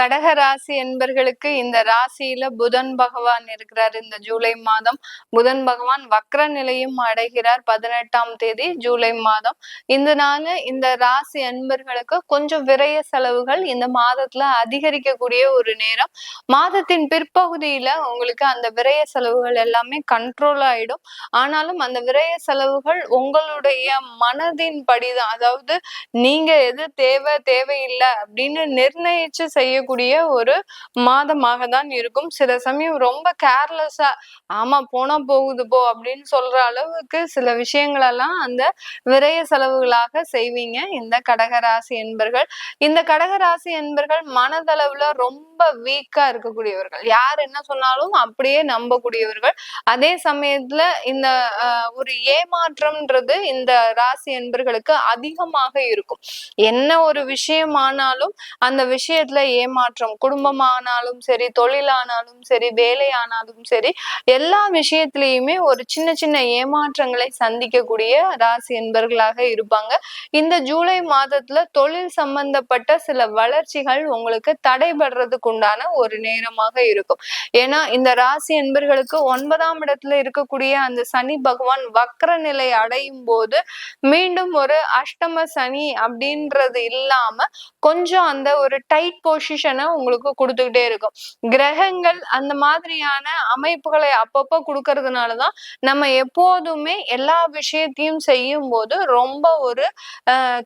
கடக ராசி என்பர்களுக்கு இந்த ராசியில புதன் பகவான் இருக்கிறார். இந்த ஜூலை மாதம் புதன் பகவான் வக்ர நிலையும் அடைகிறார். பதினெட்டாம் தேதி ஜூலை மாதம். இந்த நாள் இந்த ராசி என்பர்களுக்கு கொஞ்சம் விரய செலவுகள் இந்த மாதத்துல அதிகரிக்கக்கூடிய ஒரு நேரம். மாதத்தின் பிற்பகுதியில உங்களுக்கு அந்த விரய செலவுகள் எல்லாமே கண்ட்ரோல் ஆயிடும். ஆனாலும் அந்த விரய செலவுகள் உங்களுடைய மனதின் படிதான். அதாவது நீங்க எது தேவை தேவையில்லை அப்படின்னு நிர்ணயிச்சு செய்ய செய்யக்கூடிய ஒரு மாதமாக தான் இருக்கும். சில சமயம் ரொம்ப கேர்லெஸ்ஸா ஆமா போனா போகுது போ அப்படின்னு சொல்ற அளவுக்கு சில விஷயங்களெல்லாம் அந்த விரய செலவுகளாக செய்வீங்க. இந்த கடகராசி என்பர்கள். இந்த கடகராசி என்பர்கள் மனதளவுல ரொம்ப ரொம்ப வீக்கா இருக்கக்கூடியவர்கள். யார் என்ன சொன்னாலும் அப்படியே நம்பக்கூடியவர்கள். அதே சமயத்துல இந்த ஒரு ஏமாற்றம்ன்றது இந்த ராசி என்பர்களுக்கு அதிகமாக இருக்கும். என்ன ஒரு விஷயமானாலும் அந்த விஷயத்துல ஏமாற்றம் குடும்பமானாலும் சரி தொழிலானாலும் சரி வேலையானாலும் சரி எல்லா விஷயத்திலையுமே ஒரு சின்ன சின்ன ஏமாற்றங்களை சந்திக்கக்கூடிய ராசி என்பர்களாக இருப்பாங்க. இந்த ஜூலை மாதத்துல தொழில் சம்பந்தப்பட்ட சில வளர்ச்சிகள் உங்களுக்கு தடைபடுறதுக்கு உண்டான ஒரு நேரமாக இருக்கும். ஏன்னா இந்த ராசி என்பர்களுக்கு ஒன்பதாம் இடத்துல இருக்கக்கூடிய அந்த சனி பகவான் வக்ர நிலை அடையும் போது மீண்டும் ஒரு அஷ்டம சனி அப்படின்றது இல்லாம கொஞ்சம் அந்த ஒரு டைட் பொசிஷனை உங்களுக்கு கொடுத்துக்கிட்டே இருக்கும். கிரகங்கள் அந்த மாதிரியான அமைப்புகளை அப்பப்போ கொடுக்கறதுனாலதான் நம்ம எப்போதுமே எல்லா விஷயத்தையும் செய்யும் போது ரொம்ப ஒரு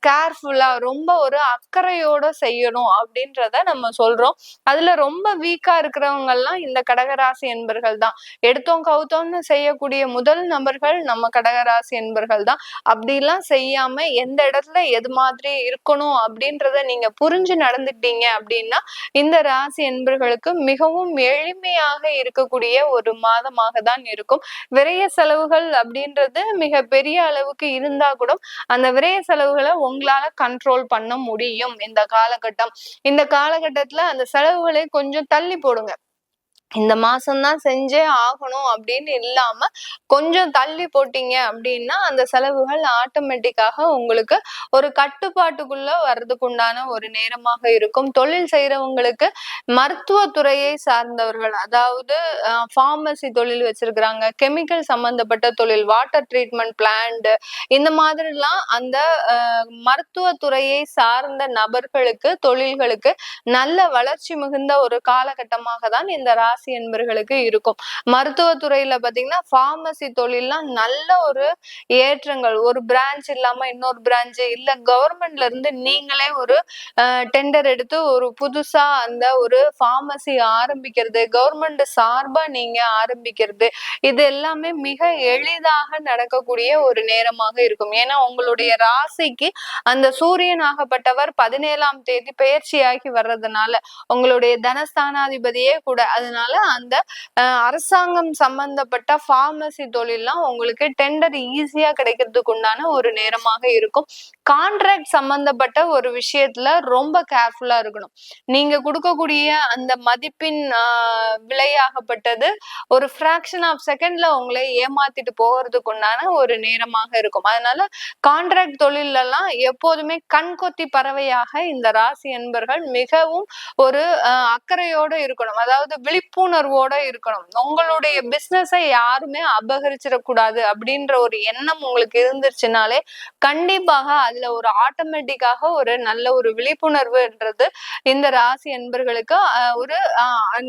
கேர்ஃபுல்லா ரொம்ப ஒரு அக்கறையோட செய்யணும் அப்படின்றத நம்ம சொல்றோம். அதுல ரொம்ப வீக்கா இருக்கிறவங்க எல்லாம் இந்த கடகராசி என்பர்கள் தான் எடுத்தோம் கவுத்தோம்னு செய்யக்கூடிய முதல் நபர்கள் நம்ம கடகராசி என்பர்கள் தான் அப்படிலாம் செய்யாம எந்த இடத்துல எது மாதிரி இருக்கணும் அப்படின்றத நீங்க புரிஞ்சு நடந்துட்டீங்க அப்படின்னா இந்த ராசி என்பர்களுக்கு மிகவும் எளிமையாக இருக்கக்கூடிய ஒரு மாதமாக தான் இருக்கும். விரைய செலவுகள் அப்படின்றது மிக பெரிய அளவுக்கு இருந்தா கூட அந்த விரைய செலவுகளை உங்களால கண்ட்ரோல் பண்ண முடியும். இந்த காலகட்டம். இந்த காலகட்டத்துல அந்த செலவு செலவுகளை கொஞ்சம் தள்ளி போடுங்க. இந்த மாசம்தான் செஞ்சே ஆகணும் அப்படின்னு இல்லாம கொஞ்சம் தள்ளி போட்டீங்க அப்படின்னா அந்த செலவுகள் ஆட்டோமேட்டிக்காக உங்களுக்கு ஒரு கட்டுப்பாட்டுக்குள்ள வர்றதுக்கு உண்டான ஒரு நேரமாக இருக்கும். தொழில் செய்யறவங்களுக்கு மருத்துவத்துறையை சார்ந்தவர்கள் அதாவது ஃபார்மசி தொழில் வச்சிருக்கிறாங்க கெமிக்கல் சம்பந்தப்பட்ட தொழில் வாட்டர் ட்ரீட்மெண்ட் பிளான்ட் இந்த மாதிரிலாம் அந்த மருத்துவத்துறையை சார்ந்த நபர்களுக்கு தொழில்களுக்கு நல்ல வளர்ச்சி மிகுந்த ஒரு காலகட்டமாக தான் இந்த ராசி ராசி என்பர்களுக்கு இருக்கும். மருத்துவத்துறையில பாத்தீங்கன்னா பார்மசி தொழில்லாம் நல்ல ஒரு ஏற்றங்கள். ஒரு பிரான்ச் இல்லாம இன்னொரு பிரான்ச் இல்ல. கவர்மெண்ட்ல இருந்து நீங்களே ஒரு டெண்டர் எடுத்து ஒரு புதுசா அந்த ஒரு பார்மசி ஆரம்பிக்கிறது. கவர்மெண்ட் சார்பா நீங்க ஆரம்பிக்கிறது. இது எல்லாமே மிக எளிதாக நடக்கக்கூடிய ஒரு நேரமாக இருக்கும். ஏன்னா உங்களுடைய ராசிக்கு அந்த சூரியன் ஆகப்பட்டவர் பதினேழாம் தேதி பயிற்சியாகி வர்றதுனால உங்களுடைய தனஸ்தானாதிபதியே கூட. அதனால அந்த அரசாங்கம் சம்பந்தப்பட்ட ஃபார்மசி தொழில்லாம் உங்களுக்கு டெண்டர் ஈஸியா கிடைக்கிறதுக்கு உண்டான ஒரு நேரமாக இருக்கும். கான்ட்ராக்ட் சம்பந்தப்பட்ட ஒரு விஷயத்துல ரொம்ப கேர்ஃபுல்லா இருக்கணும். நீங்க கொடுக்கக்கூடிய அந்த மதிப்பின் விலையாகப்பட்டது ஒரு ஃப்ராக்ஷன் ஆஃப் செகண்ட்ல உங்களை ஏமாத்திட்டு போகிறதுக்கு உண்டான ஒரு நேரமாக இருக்கும். அதனால கான்ட்ராக்ட் தொழிலெல்லாம் எப்போதுமே கண்கொத்தி பறவையாக இந்த ராசி என்பர்கள் மிகவும் ஒரு அக்கறையோடு இருக்கணும். அதாவது விழிப்புணர்வோட இருக்கணும். உங்களுடைய பிசினஸை யாருமே அபகரிச்சிடக்கூடாது அப்படின்ற ஒரு எண்ணம் உங்களுக்கு இருந்துச்சுனாலே கண்டிப்பாக அதுல ஒரு ஆட்டோமேட்டிக்காக ஒரு நல்ல ஒரு விழிப்புணர்வுன்றது இந்த ராசி என்பர்களுக்கு ஒரு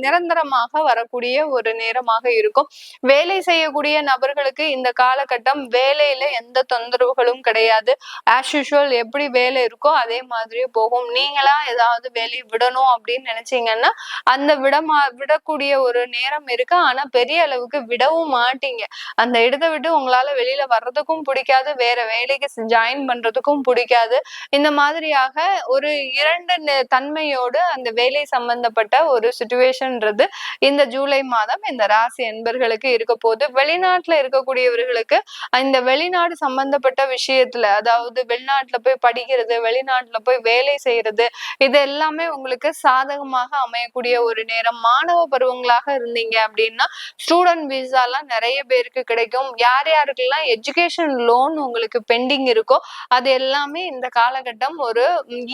நிரந்தரமாக வரக்கூடிய ஒரு நேரமாக இருக்கும். வேலை செய்யக்கூடிய நபர்களுக்கு இந்த காலகட்டம் வேலையில எந்த தொந்தரவுகளும் கிடையாது. ஆஸ் யூஷுவல் எப்படி வேலை இருக்கோ அதே மாதிரியே போகும். நீங்களா ஏதாவது வேலையை விடணும் அப்படின்னு நினைச்சீங்கன்னா அந்த விடமா விடக்கூடிய ஒரு நேரம் இருக்கு. ஆனா பெரிய அளவுக்கு விடவும் மாட்டீங்க. அந்த இடத்தை விட்டு உங்களால வெளியில வர்றதுக்கும் பிடிக்காது. வேற வேலைக்கு ஜாயின் பண்றதுக்கும் பிடிக்காது. இந்த மாதிரியாக ஒரு இரண்டு தன்மையோடு அந்த வேலை சம்பந்தப்பட்ட ஒரு சுச்சுவேஷன்ன்றது இந்த ஜூலை மாதம் இந்த ராசி என்பர்களுக்கு இருக்க போது வெளிநாட்டுல இருக்கக்கூடியவர்களுக்கு இந்த வெளிநாடு சம்பந்தப்பட்ட விஷயத்துல அதாவது வெளிநாட்டுல போய் படிக்கிறது வெளிநாட்டுல போய் வேலை செய்யறது இது எல்லாமே உங்களுக்கு சாதகமாக அமையக்கூடிய ஒரு நேரம். மாணவ பருவங்களாக இருந்தீங்க அப்படின்னா ஸ்டூடெண்ட் விசாலாம் நிறைய பேருக்கு கிடைக்கும். யார் யாருக்கெல்லாம் எஜுகேஷன் லோன் உங்களுக்கு பெண்டிங் இருக்கோ அது எல்லாமே இந்த காலகட்டம் ஒரு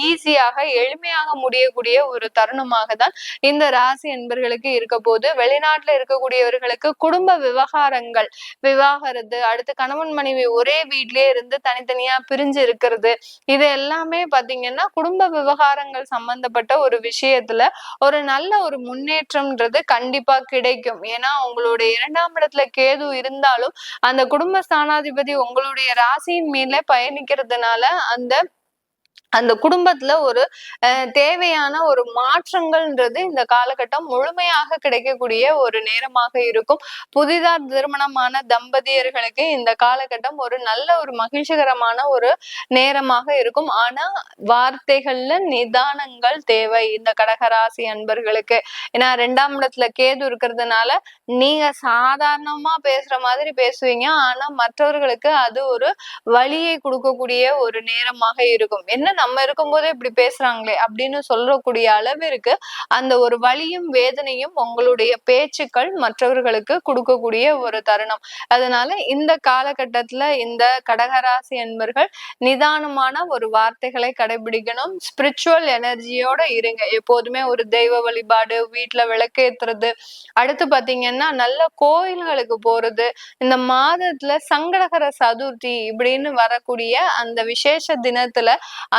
ஈஸியாக எளிமையாக முடியக்கூடிய ஒரு தருணமாக தான் இந்த ராசி என்பர்களுக்கு இருக்க போது. வெளிநாட்டுல இருக்கக்கூடியவர்களுக்கு குடும்ப விவகாரங்கள் விவாகரத்து அடுத்து கணவன் மனைவி ஒரே வீட்லயே இருந்து தனித்தனியா பிரிஞ்சு இருக்கிறது. இது எல்லாமே பாத்தீங்கன்னா குடும்ப விவகாரங்கள் சம்பந்தப்பட்ட ஒரு விஷயத்துல ஒரு நல்ல ஒரு முன்னேற்றம்ன்றது கண்டிப்பா கிடைக்கும். ஏன்னா உங்களுடைய இரண்டாம் இடத்துல கேது இருந்தாலும் அந்த குடும்ப ஸ்தானாதிபதி உங்களுடைய ராசியின் மேல பயணிக்கிறதுனால அந்த அந்த குடும்பத்துல ஒரு தேவையான ஒரு மாற்றங்கள்ன்றது இந்த காலகட்டம் முழுமையாக கிடைக்கக்கூடிய ஒரு நேரமாக இருக்கும். புதிதா திருமணமான தம்பதியர்களுக்கு இந்த காலகட்டம் ஒரு நல்ல ஒரு மகிழ்ச்சிகரமான ஒரு நேரமாக இருக்கும். ஆனா வார்த்தைகள்ல நிதானங்கள் தேவை. இந்த கடகராசி அன்பர்களுக்கு. ஏன்னா ரெண்டாம் இடத்துல கேது இருக்கிறதுனால நீங்க சாதாரணமா பேசுற மாதிரி பேசுவீங்க. ஆனா மற்றவர்களுக்கு அது ஒரு வழியை கொடுக்கக்கூடிய ஒரு நேரமாக இருக்கும். என்ன நம்ம இருக்கும்போதே இப்படி பேசுறாங்களே அப்படின்னு சொல்லக்கூடிய அளவிற்கு அந்த ஒரு வழியும் வேதனையும் உங்களுடைய பேச்சுக்கள் மற்றவர்களுக்கு கொடுக்கக்கூடிய ஒரு தருணம். அதனால இந்த காலகட்டத்துல இந்த கடகராசி என்பர்கள் நிதானமான ஒரு வார்த்தைகளை கடைபிடிக்கணும். ஸ்பிரிச்சுவல் எனர்ஜியோட இருங்க. எப்போதுமே ஒரு தெய்வ வழிபாடு வீட்டுல விளக்கேத்துறது அடுத்து பாத்தீங்கன்னா நல்ல கோயில்களுக்கு போறது இந்த மாதத்துல சங்கடகர சதுர்த்தி இப்படின்னு வரக்கூடிய அந்த விசேஷ தினத்துல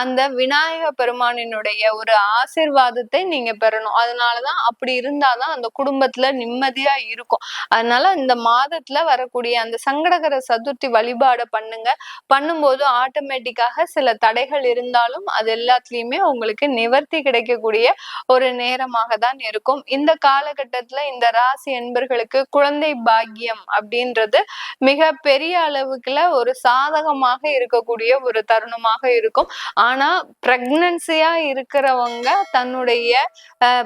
அந்த அந்த விநாயக பெருமானினுடைய ஒரு ஆசிர்வாதத்தை நீங்க பெறணும். அதனாலதான் அப்படி இருந்தாதான் அந்த குடும்பத்துல நிம்மதியா இருக்கும். அதனால இந்த மாதத்துல வரக்கூடிய அந்த சங்கடகர சதுர்த்தி வழிபாடு பண்ணுங்க. பண்ணும்போது ஆட்டோமேட்டிக்காக சில தடைகள் இருந்தாலும் அது எல்லாத்துலயுமே உங்களுக்கு நிவர்த்தி கிடைக்கக்கூடிய ஒரு நேரமாக தான் இருக்கும். இந்த காலகட்டத்துல இந்த ராசி என்பர்களுக்கு குழந்தை பாக்கியம் அப்படின்றது மிக பெரிய அளவுக்குல ஒரு சாதகமாக இருக்கக்கூடிய ஒரு தருணமாக இருக்கும். ஆனா ஆனா பிரெக்னன்சியா இருக்கிறவங்க தன்னுடைய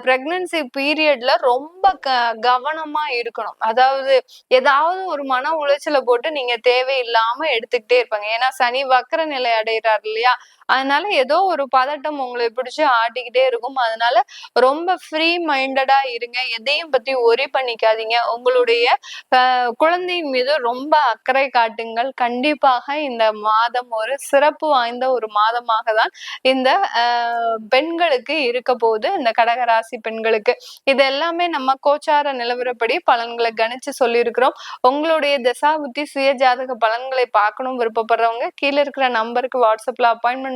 பிரெக்னன்சி பீரியட்ல ரொம்ப க கவனமா இருக்கணும். அதாவது ஏதாவது ஒரு மன உளைச்சலை போட்டு நீங்க தேவையில்லாம எடுத்துக்கிட்டே இருப்பாங்க. ஏன்னா சனி வக்கர நிலை அடைகிறார் இல்லையா? அதனால ஏதோ ஒரு பதட்டம் உங்களை பிடிச்சு ஆட்டிக்கிட்டே இருக்கும். அதனால ரொம்ப ஃப்ரீ மைண்டடா இருங்க. எதையும் பத்தி ஒரி பண்ணிக்காதீங்க. உங்களுடைய குழந்தையின் மீது ரொம்ப அக்கறை காட்டுங்கள். கண்டிப்பாக இந்த மாதம் ஒரு சிறப்பு வாய்ந்த ஒரு மாதமாக தான் இந்த பெண்களுக்கு இருக்க போகுது. இந்த கடகராசி பெண்களுக்கு. இது எல்லாமே நம்ம கோச்சார நிலவரப்படி பலன்களை கணிச்சு சொல்லியிருக்கிறோம். உங்களுடைய தசாபுத்தி சுய ஜாதக பலன்களை பார்க்கணும் விருப்பப்படுறவங்க கீழே இருக்கிற நம்பருக்கு வாட்ஸ்அப்ல அப்பாயின்மெண்ட்